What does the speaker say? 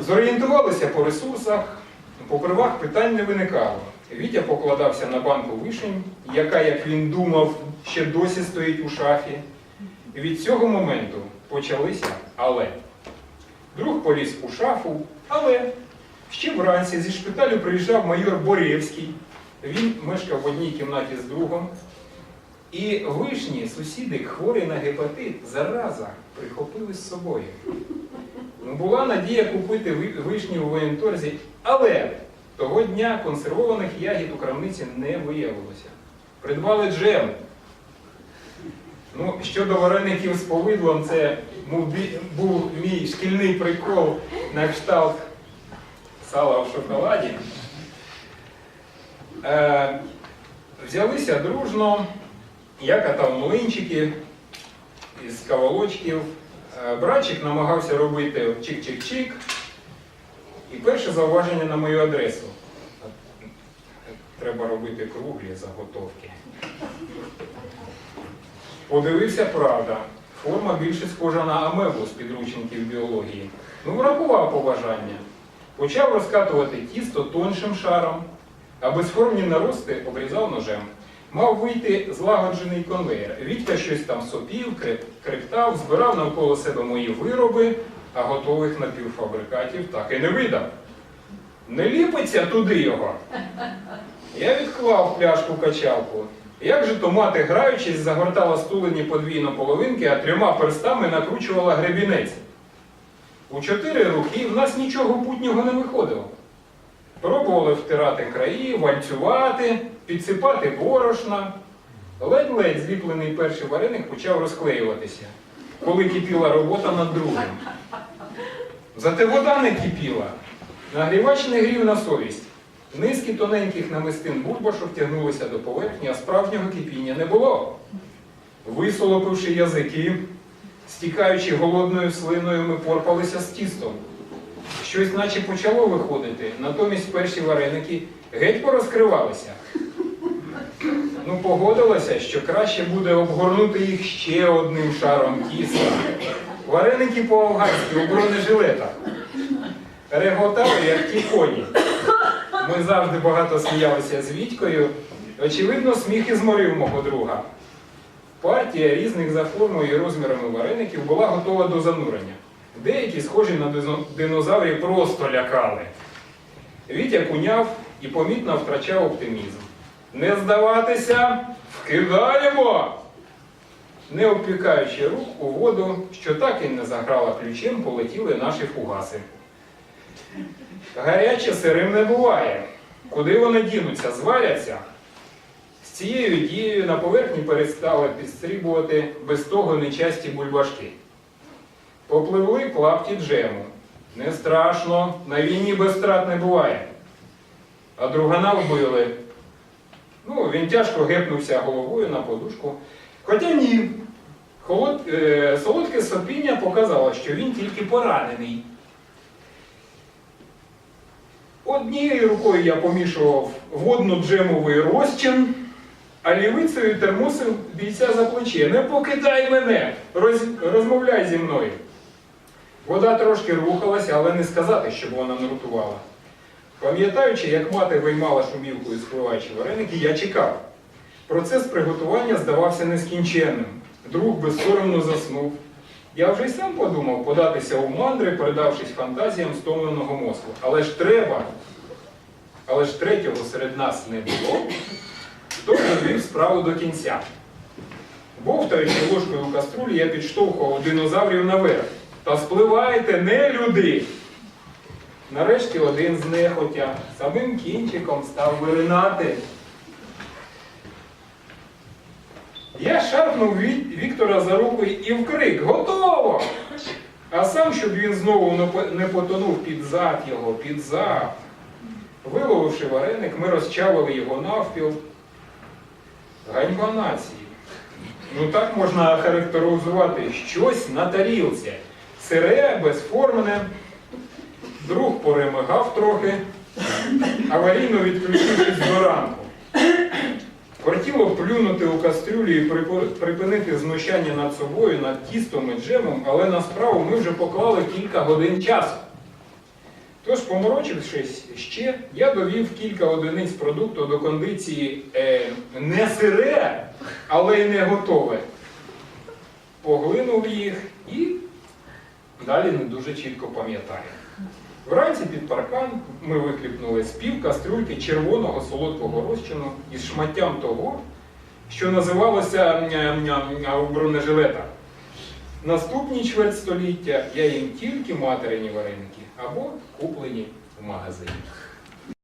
Зорієнтувалися по ресурсах, по правах питань не виникало. Вітя покладався на банку вишень, яка, як він думав, ще досі стоїть у шафі. Від цього моменту почалися але. Друг поліз у шафу, але ще вранці зі шпиталю приїжджав майор Борєвський. Він мешкав в одній кімнаті з другом. І вишні, сусіди, хворі на гепатит, зараза прихопили з собою. Була надія купити вишні у воєнторзі, але того дня консервованих ягід у крамниці не виявилося. Придбали джем. Ну, щодо вареників з повидлом, це був, мій шкільний прикол на кшталт сала в шоколаді. Е, взялися дружно, я катав млинчики із кавалочків. Е, Братчик намагався робити чик-чик-чик. І перше зауваження на мою адресу. Треба робити круглі заготовки. Подивився, правда. Форма більше схожа на амебу з підручників біології. Ну, врахував побажання. Почав розкатувати тісто тоншим шаром, а безформні нарости обрізав ножем. Мав вийти злагоджений конвейер. Вітька щось там сопів, крептав, збирав навколо себе мої вироби, а готових напівфабрикатів так і не видав. Не ліпиться туди його. Я відклав пляшку качалку. Як же то мати, граючись, загортала стулені подвійно половинки, а трьома перстами накручувала гребінець. У чотири руки в нас нічого путнього не виходило. Пробували втирати краї, вальцювати, підсипати борошна. Ледь-ледь зліплений перший вареник почав розклеюватися, коли кипіла робота над другим. Зате вода не кипіла. Нагрівач не грів на совість. Низки тоненьких намистин бульбашок тягнулися до поверхні, а справжнього кипіння не було. Висолопивши язики, стікаючи голодною слиною, ми порпалися з тістом. Щось наче почало виходити, натомість перші вареники геть порозкривалися. Ну, погодилася, що краще буде обгорнути їх ще одним шаром тіста. Вареники по-афганськи у бронежилетах. Реготали, як ті коні. Ми завжди багато сміялися з Вітькою. Очевидно, сміх і зморив мого друга. Партія різних за формою і розмірами вареників була готова до занурення. Деякі, схожі на динозаврів, просто лякали. Вітя куняв і помітно втрачав оптимізм. Не здаватися, вкидаємо! Не обпікаючи рук у воду, що так і не заграла ключем, полетіли наші фугаси. Гаряче сирим не буває. Куди вони дінуться, зваляться? З цією дією на поверхні перестали підстрібувати без того нечасті бульбашки. Попливли клапті джему. Не страшно, на війні без страт не буває. А другана вбили. Ну, він тяжко гепнувся головою на подушку. Хоча ні. Холод, е, солодке сопіння показало, що він тільки поранений. Однією рукою я помішував водно-джемовий розчин, а лівицею термосив бійця за плече. Не покидай мене! Роз- розмовляй зі мною. Вода трошки рухалася, але не сказати, щоб вона не рутувала. Пам'ятаючи, як мати виймала шумівкою спливаючі вареники, я чекав. Процес приготування здавався нескінченним. Друг безсоромно заснув. Я вже й сам подумав податися у мандри, передавшись фантазіям стомленого мозку. Але ж треба. Але ж третього серед нас не було. Хто довів справу до кінця? Бовтаючи ложкою у каструлі, я підштовхував динозаврів наверх. Та спливайте, не люди! Нарешті один з нехотя самим кінчиком став виринати. Я шарпнув Віктора за руку і вкрик Готово! А сам, щоб він знову не потонув під зад його, під зад. Виловивши вареник, ми розчавили його навпіл. Ганьба нації. Ну так можна характеризувати щось на тарілці. Сире, безформене. Друг поремигав трохи, аварійно відключившись до ранку. Хотіло плюнути у кастрюлю і припинити знущання над собою, над тістом і джемом, але на справу ми вже поклали кілька годин часу. Тож, поморочившись ще, я довів кілька одиниць продукту до кондиції е, не сире, але й не готове. Поглинув їх і далі не дуже чітко пам'ятаю. Вранці під паркан ми викліпнули з пів кастрюльки червоного солодкого розчину із шматтям того, що називалося у бронежилетах. Наступні чверть століття я їм тільки материні вареники або куплені в магазині.